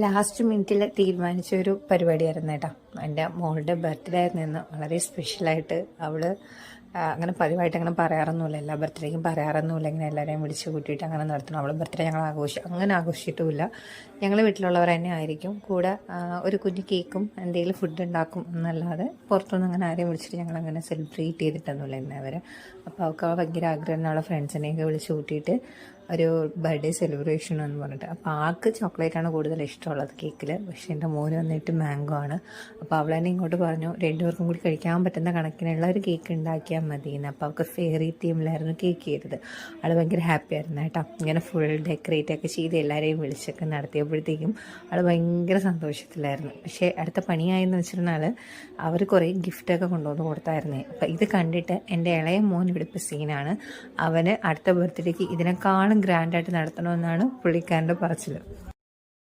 Last മിനിറ്റിൽ തീരുമാനിച്ച ഒരു പരിപാടിയായിരുന്നു കേട്ടോ. എന്റെ മോളുടെ ബർത്ത്ഡേ നിന്ന് വളരെ സ്പെഷ്യലായിട്ട് അവൾ അങ്ങനെ പതിവായിട്ട് അങ്ങനെ പറയാറൊന്നുമില്ല. എല്ലാ ബർത്ത്ഡേക്കും പറയാറൊന്നുമില്ല. ഇങ്ങനെ എല്ലാവരെയും വിളിച്ച് കൂട്ടിയിട്ട് അങ്ങനെ നടത്തണം. അവളെ ബർത്ത്ഡേ ഞങ്ങൾ ആഘോഷിച്ചു അങ്ങനെ ആഘോഷിച്ചിട്ടുമില്ല. ഞങ്ങൾ വീട്ടിലുള്ളവർ തന്നെ ആയിരിക്കും. കൂടെ ഒരു കുഞ്ഞു കേക്കും എന്തെങ്കിലും ഫുഡ് ഉണ്ടാക്കും എന്നല്ലാതെ പുറത്തുനിന്ന് അങ്ങനെ ആരെയും വിളിച്ചിട്ട് ഞങ്ങൾ അങ്ങനെ സെലിബ്രേറ്റ് ചെയ്തിട്ടൊന്നുമില്ല ഇന്നേ അപ്പോൾ അവൾക്ക് ഭയങ്കര ആഗ്രഹം അവളെ ഫ്രണ്ട്സിനെയൊക്കെ വിളിച്ച് കൂട്ടിയിട്ട് ഒരു ബർത്ത്ഡേ സെലിബ്രേഷൻ എന്ന് പറഞ്ഞിട്ട്. അപ്പോൾ ആൾക്ക് ചോക്ലേറ്റാണ് കൂടുതൽ ഇഷ്ടമുള്ളത് കേക്കിൽ പക്ഷേ എന്റെ മോന് വന്നിട്ട് മാംഗോ ആണ്. അപ്പോൾ അവൾ തന്നെ ഇങ്ങോട്ട് പറഞ്ഞു രണ്ടുപേർക്കും കൂടി കഴിക്കാൻ പറ്റുന്ന കണക്കിനുള്ള ഒരു കേക്ക് ഉണ്ടാക്കിയാൽ മതി എന്ന് അപ്പോൾ അവൾക്ക് ഫെയറി തീമിലായിരുന്നു കേക്ക് ചെയ്തത്. അവൾ ഭയങ്കര ഹാപ്പി ആയിരുന്നു കേട്ടോ. ഇങ്ങനെ ഫുൾ ഡെക്കറേറ്റ് ഒക്കെ ചെയ്ത് എല്ലാവരെയും വിളിച്ചൊക്കെ നടത്തിയപ്പോഴത്തേക്കും അവൾ ഭയങ്കര സന്തോഷത്തിലായിരുന്നു. പക്ഷേ അടുത്ത പണിയായെന്ന് വെച്ചിരുന്നാൽ അവർ കുറേ ഗിഫ്റ്റൊക്കെ കൊണ്ടുവന്ന് കൊടുത്തായിരുന്നേ. അപ്പോൾ ഇത് കണ്ടിട്ട് എന്റെ ഇളയ മോൻ ഇവിടെ ഇപ്പോൾ സീനാണ് അവന് അടുത്ത ബർത്ത്ഡേക്ക് ഇതിനേക്കാളും ഗ്രാൻഡായിട്ട് നടത്തണമെന്നാണ് പുള്ളിക്കാരന്റെ പറച്ചിൽ